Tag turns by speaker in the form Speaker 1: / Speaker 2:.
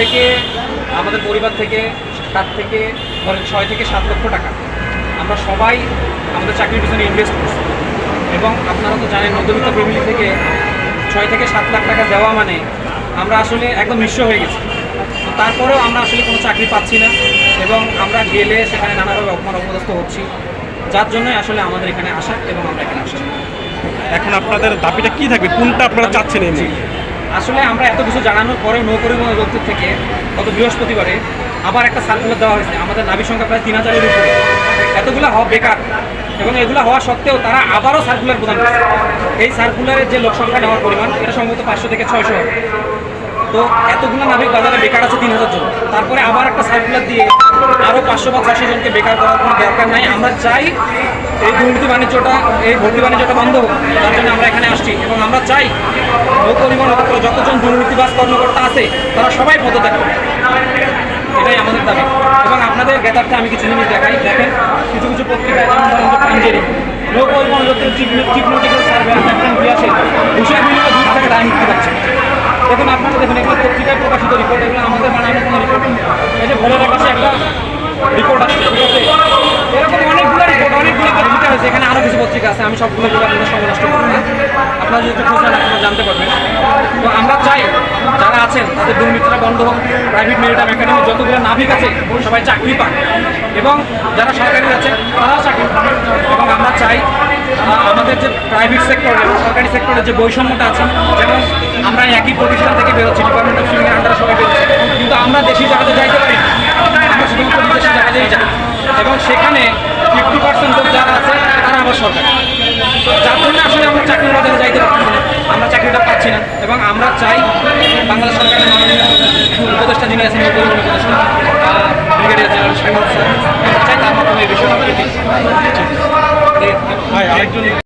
Speaker 1: থেকে আমাদের পরিবার থেকে সাত থেকে ধরেন ছয় থেকে সাত লক্ষ টাকা। আমরা সবাই আমাদের চাকরির পিছনে ইনভেস্ট করছি। এবং আপনারা তো জানেন মধ্যবিত্ত ফ্যামিলি থেকে ছয় থেকে সাত লাখ টাকা দেওয়া মানে আমরা আসলে একদম নিঃস্ব হয়ে গেছি। তো তারপরেও আমরা আসলে কোনো চাকরি পাচ্ছি না এবং আমরা গেলে সেখানে নানাভাবে অপমান অপদস্থ হচ্ছি। যার জন্যই আসলে আমাদের এখানে আসা এবং আমরা এখানে আসছি।
Speaker 2: এখন আপনাদের দাবিটা কি থাকবে? কোনটা আপনারা চাচ্ছেন এই মুহূর্তে?
Speaker 1: আসলে আমরা এত কিছু জানানোর পরেও নৌ পরিবহন থেকে গত বৃহস্পতিবারে আবার একটা সার্কুলার দেওয়া হয়েছে। আমাদের নাবি সংখ্যা প্রায় তিন হাজারের উপরে। এতগুলো হওয়া বেকার। এবং এগুলো হওয়া সত্ত্বেও তারা আবারও সার্কুলার প্রদান করছে। এই সার্কুলারের যে লোক সংখ্যা নেওয়ার পরিমাণ, এটা সম্ভবত পাঁচশো থেকে ছয়শো তো এতগুলো নাবিক বাজারে বেকার আছে তিন হাজার জন। তারপরে আবার একটা সার্কুলার দিয়ে আরও পাঁচশো বা ছশো জনকে বেকার করার কোনো দরকার নাই। আমরা চাই এই দুর্নীতি বাণিজ্যটা, এই ভর্তি বাণিজ্যটা বন্ধ হোক। তার জন্য আমরা এখানে আসছি। এবং আমরা চাই পরিবহন দপ্তরে যতজন দুর্নীতিবাস কর্মকর্তা আছে, তারা সবাই পদত্যাগ করবে এটাই আমাদের দাবি। এবং আপনাদের জ্ঞাতার্থে আমি কিছু জিনিস দেখাই। দেখেন, কিছু কিছু পত্রিকায় যেমন ধরেন যে পাঞ্জেরি নৌ পরিবহন দপ্তরের চিফ নটিক্যাল সার্ভে ক্যাপ্টেন ঘুরিয়াছে ঘুষের বিনিময়ে দুই টাকা দায় মুক্তি পাচ্ছে। দেখুন, আপনারা দেখুন, এগুলো পত্রিকায় প্রকাশিত রিপোর্ট এগুলো আমাদের বানানো কোনো রিপোর্ট এই যে ভোলের কাছে একটা রিপোর্ট আছে আছে? এরকম অনেকগুলো রিপোর্ট অনেকগুলো পত্রিকা আছে। এখানে আরও কিছু পত্রিকা আছে। আমি সবগুলো আপনাদের নষ্ট করব না। একটু খোঁজ আপনারা জানতে পারবেন। তো আমরা চাই যারা আছেন, তাদের দুর্নীতিটা বন্ধ হোক প্রাইভেট মেরিটাইম একাডেমি যতগুলো নাবিক আছে, সবাই চাকরি পাক। এবং যারা সরকারি আছে, তারাও চাকরি পাক। এবং আমরা চাই আমাদের যে প্রাইভেট সেক্টর এবং সরকারি সেক্টরের যে বৈষম্যটা আছে যেমন আমরা একই প্রতিষ্ঠান থেকে বেরোচ্ছি ডিপার্টমেন্ট অফ সিভিল আন্ডারে সবাই বেরোচ্ছি। কিন্তু আমরা দেশি জায়গাতে যাইতে পারি আমরা শুধুমাত্র বিদেশি জায়গাতেই যাই। এবং সেখানে ফিফটি পার্সেন্ট যারা আছে, তারা আবার সরকার। এবং আমরা চাই বাংলা সরকারের উপদেষ্টা যিনি আছেন উপদেষ্টা চাই তার মাধ্যমে এই আরেকজন